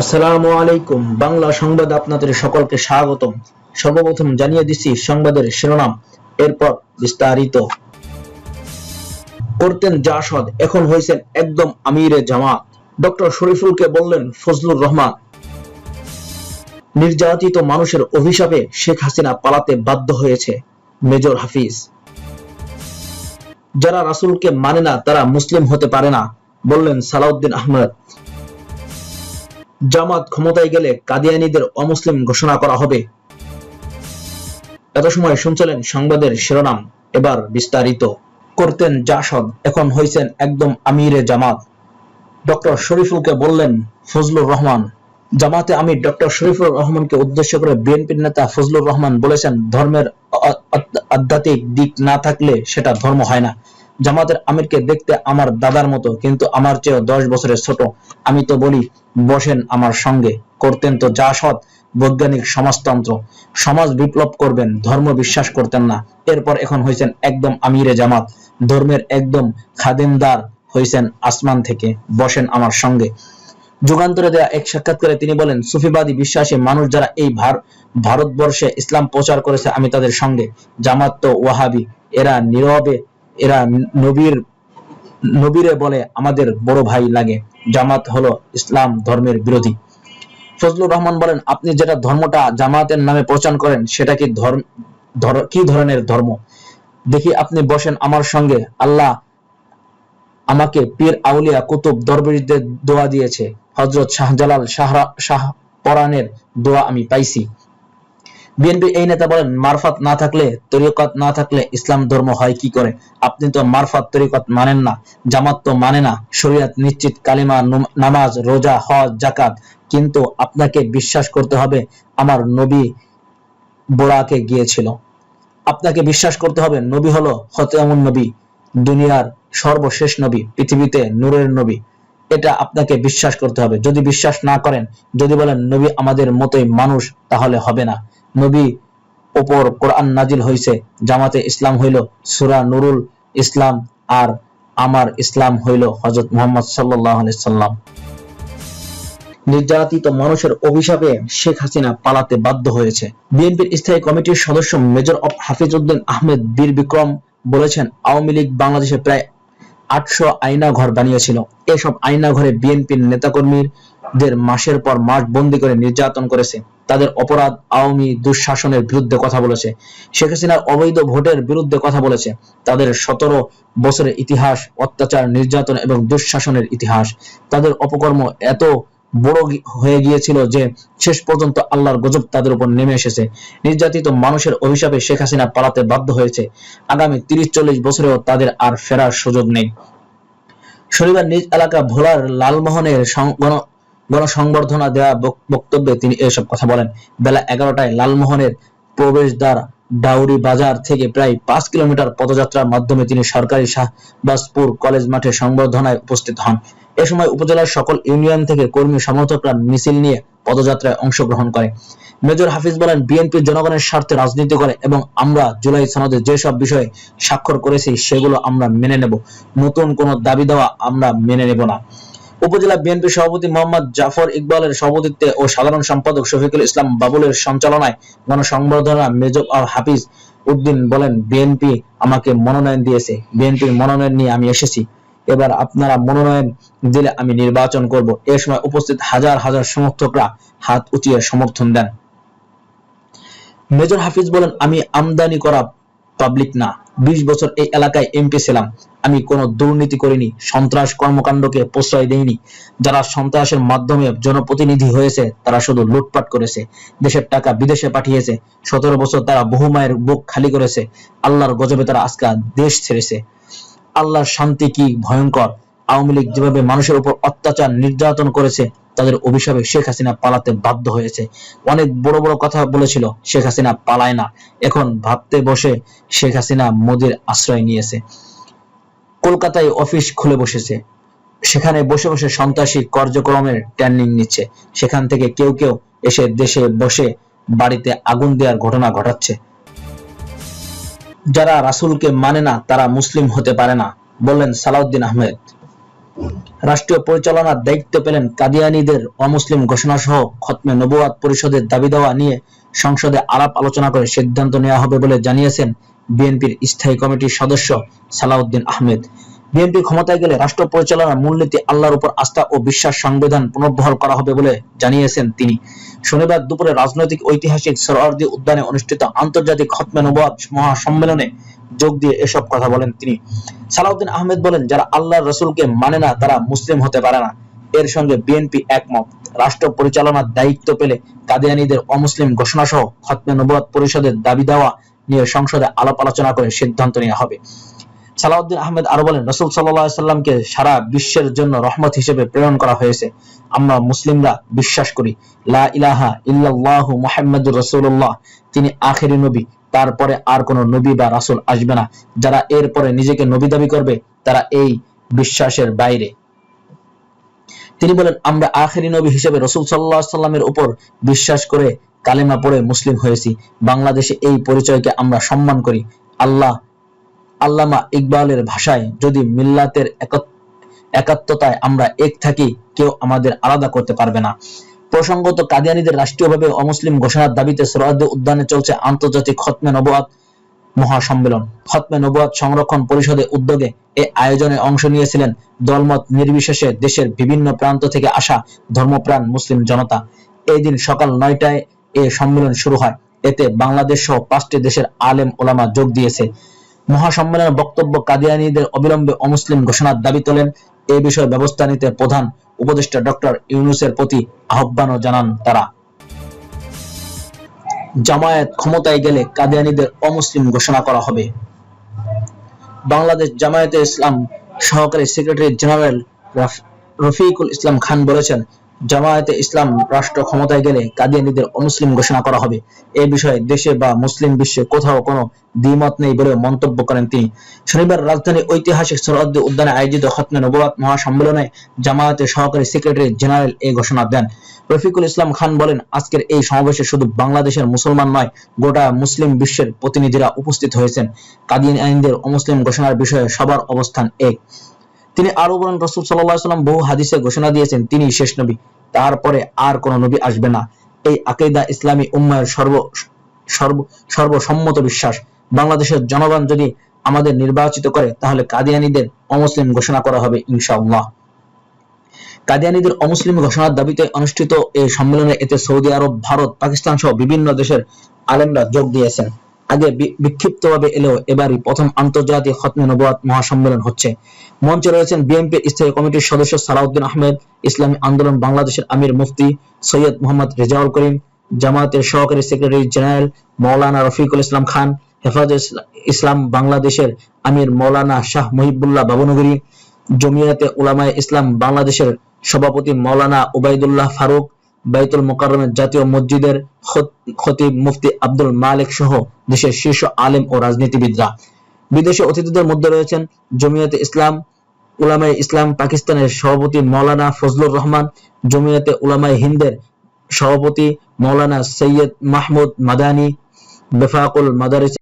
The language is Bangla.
আসসালামু আলাইকুম। বাংলা সংবাদ আপনাদের সকলকে স্বাগতম। সর্বপ্রথম জানিয়ে দিচ্ছি সংবাদের শিরোনাম। এরপর বিস্তারিত। করতেন জাসদ, এখন হয়েছেন একদম আমিরে জামাত। ডক্টর শরীফুলকে বললেন ফজলুর রহমান। নির্যাতিত মানুষের অভিশাপে শেখ হাসিনা পালাতে বাধ্য হয়েছে মেজর হাফিজ। যারা রাসূলকে মানে না, তারা মুসলিম হতে পারে না, বললেন সালাউদ্দিন আহমেদ। জামাত ক্ষমতায় গেলে কাদিয়ানীদের অমুসলিম ঘোষণা করা হবে। এত সময় শুনছিলেন সংবাদের শিরোনাম, এবার বিস্তারিত। করতেন জাসদ, এখন হয়েছেন একদম আমিরে জামাত। ডক্টর শরীফুলকে বললেন, ফজলুর রহমান। জামাতে আমি ডক্টর শরীফুর রহমানকে উদ্দেশ্য করে বিএনপির নেতা ফজলুর রহমান বলেছেন, ধর্মের আধ্যাত্মিক দিক না থাকলে সেটা ধর্ম হয় না। জামাতের আমিরকে দেখতে আমার দাদার মতো, কিন্তু আমার চেয়েও দশ বছরের ছোট। আমি তো বলি, বসেন আমার সঙ্গে, করতেন তো যা সৎ, বৈজ্ঞানিক সমাজতন্ত্র। সমাজ বিপ্লব করবেন, ধর্ম বিশ্বাস করতেন না। এরপর এখন হয়েছেন একদম আমিরে জামাত। ধর্মের একদম খাদেমদার হয়েছেন আসমান থেকে, বসেন আমার সঙ্গে। যুগান্তরে দেয়া এক সাক্ষাৎকারে তিনি বলেন, সুফিবাদী বিশ্বাসী মানুষ যারা এই ভার, ভারতবর্ষে ইসলাম প্রচার করেছে আমি তাদের সঙ্গে। জামাত তো ওয়াহাবি, এরা নীরবে এরা নবীর, নবীরে বলে আমাদের বড় ভাই লাগে। জামাত হলো ইসলাম ধর্মের বিরোধী। ফজলুর রহমান বলেন, আপনি যেটা ধর্মটা জামাতের নামে প্রচার করেন, সেটা কি ধর্ম, ধর- কি ধরনের ধর্ম? দেখি আপনি বসেন আমার সঙ্গে, আল্লাহ আমাকে পীর আউলিয়া কুতুব দরবেশদের দোয়া দিয়েছে। হজরত শাহজালাল শাহরা, শাহ পরাণের দোয়া আমি পাইছি। বিএনপি এই নেতা বলেন, মারফাত না থাকলে, তরিকত না থাকলে ইসলাম ধর্ম হয় কি করে? আপনি তো মারফাত, তরিকত মানেন না, জামাত তো মানে না, শরিয়াত নিশ্চিত, কালিমা নামাজ, রোজা, হজ জাকাত কিন্তু আপনাকে বিশ্বাস করতে হবে, আমার নবী বোরাকে গিয়েছিল। আপনাকে বিশ্বাস করতে হবে, নবী হলো হতেমুন নবী, দুনিয়ার সর্বশেষ নবী, পৃথিবীতে নূরের নবী। এটা আপনাকে বিশ্বাস করতে হবে। যদি বিশ্বাস না করেন, যদি বলেন, নবী আমাদের মতোই মানুষ তাহলে হবে না। নবী ওপর কোরআন নাজিল হইছে, জামাতে ইসলাম হইল, সুরা নুরুল ইসলাম আর আমার ইসলাম হইল হজরত মোহাম্মদ সাল্লাম। নির্যাতিত মানুষের অভিশাপে শেখ হাসিনা পালাতে বাধ্য হয়েছে। বিএনপির স্থায়ী কমিটির সদস্য মেজর অফ হাফিজউদ্দিন আহমেদ বীর বিক্রম বলেছেন, আওয়ামী লীগ বাংলাদেশে প্রায় আটশো আয়না ঘর বানিয়েছিল। এসব আয়না ঘরে বিএনপির নেতাকর্মীদের মাসের পর মাস বন্দি করে নির্যাতন করেছে। তাদের অপরাধ আওয়ামী দুঃশাসনের বিরুদ্ধে কথা বলেছে। শেখ হাসিনার অবৈধ ভোটের বিরুদ্ধে কথা বলেছে। তাদের সতেরো বছরের ইতিহাস, অত্যাচার, নির্যাতন এবং দুঃশাসনের ইতিহাস। তাদের অপকর্ম এত বড় হয়ে গিয়েছিল যে শেষ পর্যন্ত আল্লাহর গজব তাদের উপর নেমে এসেছে। নির্যাতিত মানুষের অভিশাপে শেখ হাসিনা পালাতে বাধ্য হয়েছে। আগামী তিরিশ চল্লিশ বছরেও তাদের আর ফেরার সুযোগ নেই। শনিবার নিজ এলাকা ভোলার লালমোহনের গণসংবর্ধনা দেওয়া বক্তব্যে তিনি এসব কথা বলেন। বেলা এগারোটায় লালমোহনের প্রবেশদ্বার ডাউরি বাজার থেকে প্রায় পাঁচ কিলোমিটার পদযাত্রার মাধ্যমে তিনি সরকারি শাহবাজপুর কলেজ মাঠে সংবর্ধনায় উপস্থিত হন। এ সময় উপজেলার সকল ইউনিয়ন থেকে কর্মী সমর্থকরা মিছিল নিয়ে পদযাত্রায় অংশগ্রহণ করে। মেজর হাফিজ বলেন, বিএনপি জনগণের স্বার্থে রাজনীতি করে এবং আমরা জুলাই সনদে যেসব বিষয়ে স্বাক্ষর করেছি সেগুলো আমরা মেনে নেব। নতুন কোনো দাবি দেওয়া আমরা মেনে নেব না। উপজেলা বিএনপি সভাপতি মোহাম্মদ জাফর ইকবালের সভাপতিত্বে ও সাধারণ সম্পাদক শফিকুল ইসলাম বাবুলের সঞ্চালনায় গণসংবর্ধনা মেজর আর হাফিজ উদ্দিন বলেন, বিএনপি আমাকে মনোনয়ন দিয়েছে। বিএনপির মনোনয়ন নিয়ে আমি এসেছি। এবার আপনারা মনোনয়ন দিলে আমি নির্বাচন করব। এ সময় উপস্থিত হাজার হাজার সমর্থকরা হাত উঁচিয়ে সমর্থন দেন। মেজর হাফিজ বলেন, আমি আমদানি করা পাবলিক না। বিশ বছর এই এলাকায় এমপি ছিলাম। আমি কোনো দুর্নীতি করিনি, সন্ত্রাস কর্মকাণ্ডকে প্রশ্রয় দেইনি। যারা সন্ত্রাসের মাধ্যমে জনপ্রতিনিধি হয়েছে, তারা শুধু লুটপাট করেছে, দেশের টাকা বিদেশে পাঠিয়েছে। সতেরো বছর তারা বহু মায়ের বুক খালি করেছে। আল্লাহর গজবে তারা আজকে দেশ ছেড়েছে। আল্লাহর শান্তি কি ভয়ঙ্কর? আওয়ামী লীগ যেভাবে মানুষের উপর অত্যাচার নির্যাতন করেছে, তাদের অভিশাপে শেখ হাসিনা পালাতে বাধ্য হয়েছে। অনেক বড় বড় কথা বলেছিল, শেখ হাসিনা পালায় না। এখন ভাবতে বসে শেখ হাসিনা মোদির আশ্রয় নিয়েছে। কলকাতায় অফিস খুলে বসেছে। সেখানে বসে বসে সন্ত্রাসী কার্যক্রমের ট্রেনিং নিচ্ছে। সেখান থেকে কেউ কেউ এসে দেশে বসে বাড়িতে আগুন দেওয়ার ঘটনা ঘটাচ্ছে। যারা রাসূলকে মানে না, তারা মুসলিম হতে পারে না, বললেন সালাউদ্দিন আহমেদ। রাষ্ট্রীয় পরিচালনার দায়িত্ব পেলেন কাদিয়ানিদের অমুসলিম ঘোষণা সহ খতমে নবুয়াদ পরিষদের দাবি দেওয়া নিয়ে সংসদে আলাপ আলোচনা করে সিদ্ধান্ত নেওয়া হবে বলে জানিয়েছেন বিএনপির স্থায়ী কমিটির সদস্য সালাউদ্দিন আহমেদ। বিএনপি ক্ষমতায় গেলে রাষ্ট্র পরিচালনার মূলনীতি আল্লাহর উপর আস্থা ও বিশ্বাস সংবিধান পুনর্বহাল করা হবে বলে জানিয়েছেন তিনি। শনিবার দুপুরে রাজনৈতিক, ঐতিহাসিক সরওয়ার্দী উদ্যানে অনুষ্ঠিত আন্তর্জাতিক খতমে নবুয়াত মহাসম্মেলনে যোগ দিয়ে এসব কথা বলেন তিনি। সালাউদ্দিন আহমেদ বলেন, যারা আল্লাহর রসুলকে মানে না, তারা মুসলিম হতে পারে না। এর সঙ্গে বিএনপি একমত। রাষ্ট্র পরিচালনার দায়িত্ব পেলে কাদিয়ানীদের অমুসলিম ঘোষণা সহ খতমে নবুয়াত পরিষদের দাবি দেওয়া নিয়ে সংসদে আলাপ আলোচনা করে সিদ্ধান্ত নেওয়া হবে। সালাউদ্দিন আহমেদ আরও বলেন, রসুল সাল্লামকে সারা বিশ্বের জন্য রহমত হিসেবে প্রেরণ করা হয়েছে। আমরা মুসলিমরা বিশ্বাস করি, লা ইলাহা ইল্লাল্লাহু মুহাম্মাদুর রাসূলুল্লাহ। তিনি আখেরি নবী, তারপরে আর কোন নবী বা রাসূল আসবে না। যারা এরপরে নিজেকে নবী দাবি করবে, তারা এই বিশ্বাসের বাইরে। তিনি বলেন, আমরা আখেরি নবী হিসেবে রসুল সাল্লাহ সাল্লামের উপর বিশ্বাস করে কালেমা পড়ে মুসলিম হয়েছি। বাংলাদেশে এই পরিচয়কে আমরা সম্মান করি। আল্লাহ আল্লামা ইকবালের ভাষায় যদি মিল্লাতের একাত্মতায় আমরা এক থাকি, কেউ আমাদের আলাদা করতে পারবে না। প্রসঙ্গত কাদিয়ানীদের রাষ্ট্রীয়ভাবে অমুসলিম ঘোষণার দাবিতে সোহরাদ্দি উদ্যানে চলছে আন্তর্জাতিক খতমে নবাদ মহাসম্মেলন। খতমে নবাদ সংরক্ষণ পরিষদের উদ্যোগে এই আয়োজনে অংশ নিয়েছিলেন দলমত নির্বিশেষে দেশের বিভিন্ন প্রান্ত থেকে আসা ধর্মপ্রাণ মুসলিম জনতা। এই দিন সকাল নয়টায় এ সম্মেলন শুরু হয়। এতে বাংলাদেশ সহ পাঁচটি দেশের আলেম ওলামা যোগ দিয়েছে। মহাসম্মেলনের বক্তব্য কাদিয়ানীদের অবিলম্বে অমুসলিম ঘোষণার দাবি তোলেন। এ বিষয়ে ব্যবস্থা নিতে প্রধান উপদেষ্টা ডক্টর ইউনুসের প্রতি আহ্বানও জানান তারা। জামায়াত ক্ষমতায় গেলে কাদিয়ানীদের অমুসলিম ঘোষণা করা হবে। বাংলাদেশ জামায়াতে ইসলাম সহকারী সেক্রেটারি জেনারেল রফিকুল ইসলাম খান বলেছেন জামায়াতে ইসলাম রাষ্ট্র ক্ষমতায় গেলে কাদিয়ানীদের অমুসলিম ঘোষণা করা হবে। এ বিষয়ে দেশে বা মুসলিম বিশ্বে কোথাও কোনো দ্বিমত নেই বলে মন্তব্য করেন তিনি। শনিবার রাজধানীর ঐতিহাসিক সরহদ্দি উদ্যানে আয়োজিত খতমে নবরাত মহাসম্মেলনে জামায়াতের সহকারী সেক্রেটারি জেনারেল এই ঘোষণা দেন। রফিকুল ইসলাম খান বলেন, আজকের এই সমাবেশে শুধু বাংলাদেশের মুসলমান নয়, গোটা মুসলিম বিশ্বের প্রতিনিধিরা উপস্থিত হয়েছেন। কাদিয়ান অমুসলিম ঘোষণার বিষয়ে সবার অবস্থান এক। তিনি আরও বলেন, রসুল সাল্লাম বহু হাদিসে ঘোষণা দিয়েছেন, তিনি শেষ নবী। তারপরে আর কোন নবী আসবে না। এই আকেদা ইসলামী উম্মায়ের সর্ব সর্ব, সর্বসম্মত বিশ্বাস। বাংলাদেশের জনগণ যদি আমাদের নির্বাচিত করে, তাহলে কাদিয়ানিদের অমুসলিম ঘোষণা করা হবে, ইনশাআল্লাহ। কাদিয়ানিদের অমুসলিম ঘোষণার দাবিতে অনুষ্ঠিত এই সম্মেলনে এতে সৌদি আরব, ভারত পাকিস্তান সহ বিভিন্ন দেশের আলেমরা যোগ দিয়েছেন। আগে বিক্ষিপ্তভাবে এলেও এবারই প্রথম আন্তর্জাতিক খতমে নবাত মহাসম্মেলন হচ্ছে। মঞ্চে রয়েছেন বিএনপির স্থায়ী কমিটির সদস্য সালাউদ্দিন আহমেদ, ইসলামী আন্দোলন বাংলাদেশের আমির মুফতি সৈয়দ মোহাম্মদ রেজাউল করিম, জামায়াতের সহকারী সেক্রেটারি জেনারেল মৌলানা রফিকুল ইসলাম খান হেফাজ ইসলাম বাংলাদেশের আমির মৌলানা শাহ মহিবুল্লাহ বাবুনগরী, জমিয়াতে উলামায় ইসলাম বাংলাদেশের সভাপতি মৌলানা ওবায়দুল্লাহ ফারুক বাইতুল মোকাররমের জাতীয় মসজিদের খতিব মুফতি আব্দুল মালিক সহ দেশের শীর্ষ আলেম ও রাজনীতিবিদরা। বিদেশি অতিথিদের মধ্যে রয়েছেন জমিয়তে ইসলাম, উলামায়ে ইসলাম পাকিস্তানের সভাপতি মৌলানা ফজলুর রহমান, জমিয়তে উলামায়ে হিন্দের সভাপতি মৌলানা সৈয়দ মাহমুদ মাদানী, বেফাকুল মাদারিস